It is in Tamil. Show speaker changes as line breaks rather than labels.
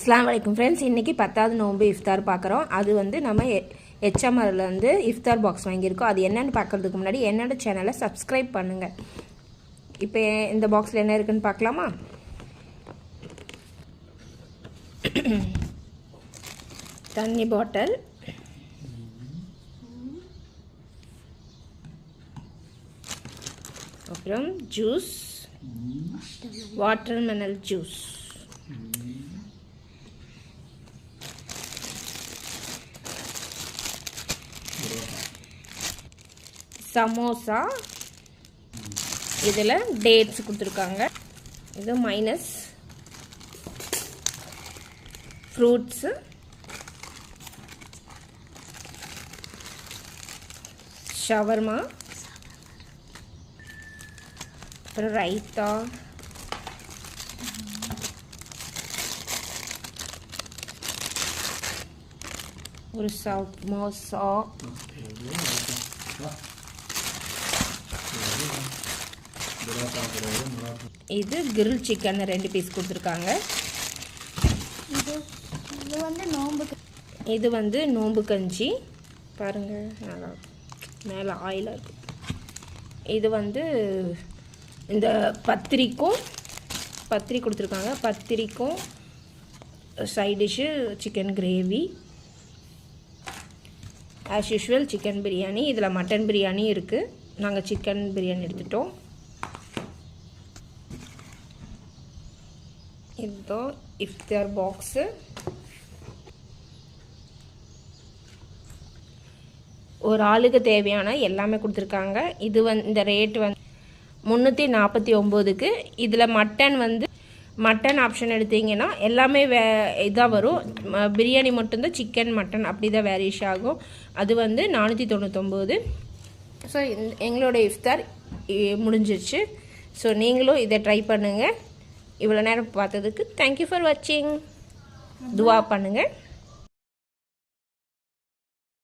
அஸ்லாம் வலைக்கும் ஃப்ரெண்ட்ஸ் இன்றைக்கி பத்தாவது நோன்பு இஃப்தார் பார்க்குறோம் அது வந்து நம்ம ஹெச்எம்ஆரில் வந்து இஃப்தார் பாக்ஸ் வாங்கியிருக்கோம். அது என்னென்னு பார்க்குறதுக்கு முன்னாடி என்னோடய சேனலை சப்ஸ்கிரைப் பண்ணுங்கள் இப்போ இந்த பாக்ஸில் என்ன இருக்குன்னு பார்க்கலாமா தண்ணி பாட்டில் அப்புறம் ஜூஸ் வாட்டர்மெனல் ஜூஸ் சமோசா. இதில் டேட்ஸ் கொடுத்துருக்காங்க. இது மைனஸ் ஃப்ரூட்ஸு ஷவர்மா அப்புறம் ரைத்தா. ஒரு சமோசா இது கிரில் சிக்கன் ரெண்டு பீஸ் கொடுத்துருக்காங்க.
இது இது வந்து நோம்புக்கு
இது வந்து நோம்பு கஞ்சி. பாருங்கள் நல்லா. மேலே ஆயிலாக இருக்கு. இது வந்து இந்த பத்திரிக்கும் பத்திரி கொடுத்துருக்காங்க. பத்திரிக்கும் side dish chicken gravy as usual chicken biryani இதில் மட்டன் பிரியாணி இருக்குது நாங்கள் சிக்கன் பிரியாணி எடுத்துட்டோம். இதுதான் இஃப்தார் பாக்ஸு ஒரு ஆளுக்கு தேவையான எல்லாமே கொடுத்துருக்காங்க. இது வந்து இந்த ரேட் வந்து முந்நூற்றி நாற்பத்தி ஒம்போதுக்கு. இதில் மட்டன் வந்து மட்டன் ஆப்ஷன் எடுத்தீங்கன்னா எல்லாமே வே இதாக வரும். பிரியாணி மட்டும்தான் சிக்கன் மட்டன் அப்படி தான் வேரியேஷ் ஆகும். அது வந்து நானூற்றி தொண்ணூத்தொம்போது. ஸோ எங்களோட இஃப்தார் முடிஞ்சிருச்சு. ஸோ நீங்களும் இதை ட்ரை பண்ணுங்கள் இவ்வளோ நேரம் பார்த்ததுக்கு தேங்க்யூ ஃபார் வாட்சிங் துவா பண்ணுங்கள்